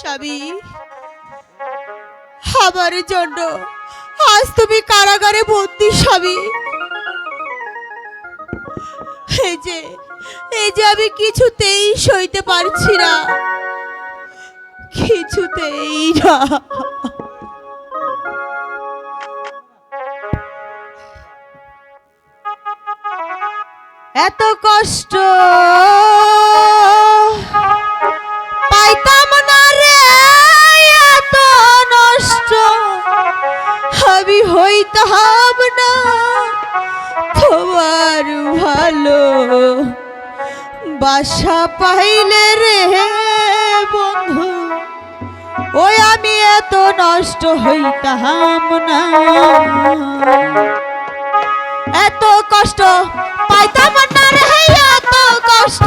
স্বামী। আমার জন্য আজ তুমি কারাগারে বন্দি স্বামী। এই যে এই যে আমি কিছুতেই সইতে পারছি না। কিছুতেই না। এত কষ্ট। হইতাম না। তোমার ভালো বাসা পাইলে রে বন্ধু, ওই আমি এত নষ্ট হইতাম না। এত কষ্ট পাইতাম না রে, এত কষ্ট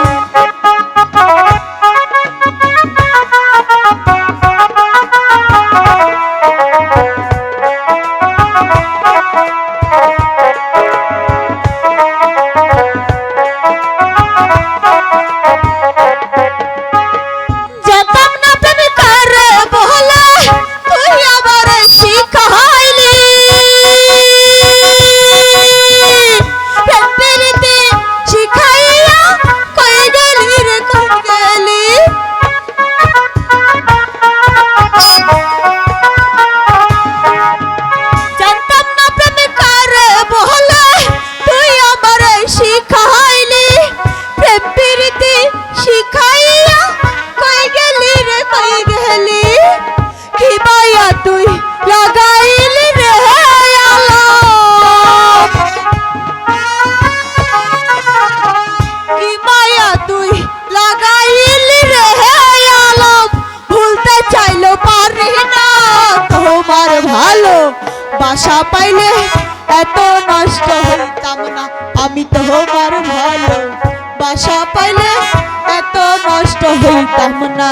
বাসা পাইলে এত নষ্ট হইতাম না। আমি তো তোমার ভালো বাসা পাইলে এত নষ্ট হইতাম না।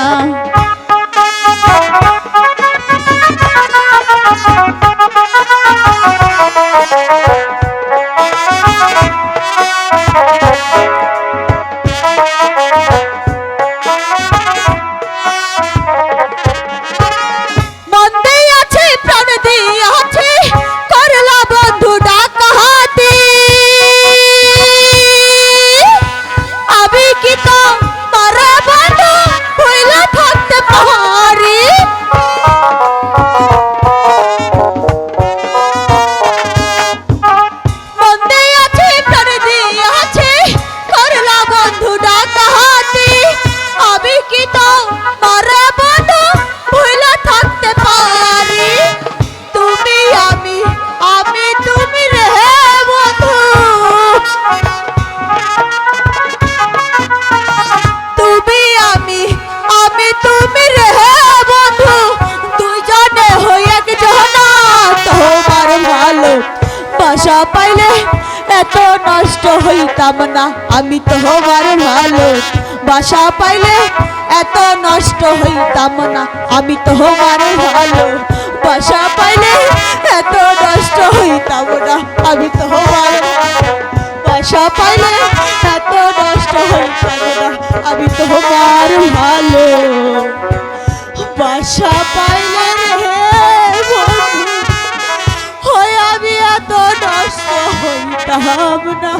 বাসা পাইলে এত নষ্ট হইতাম না। আমি তো তোমার ভালো। বাসা পাইলে এত নষ্ট হইতাম না। আমি তো তোমার ভালো। বাসা পাইলে এত নষ্ট হইতাম না। আমি তো তোমার বাসা পাইলে এত নষ্ট হইতাম না। আমি তো তোমার ভালো। বাসা পাইলে কত নষ্ট হইতাম না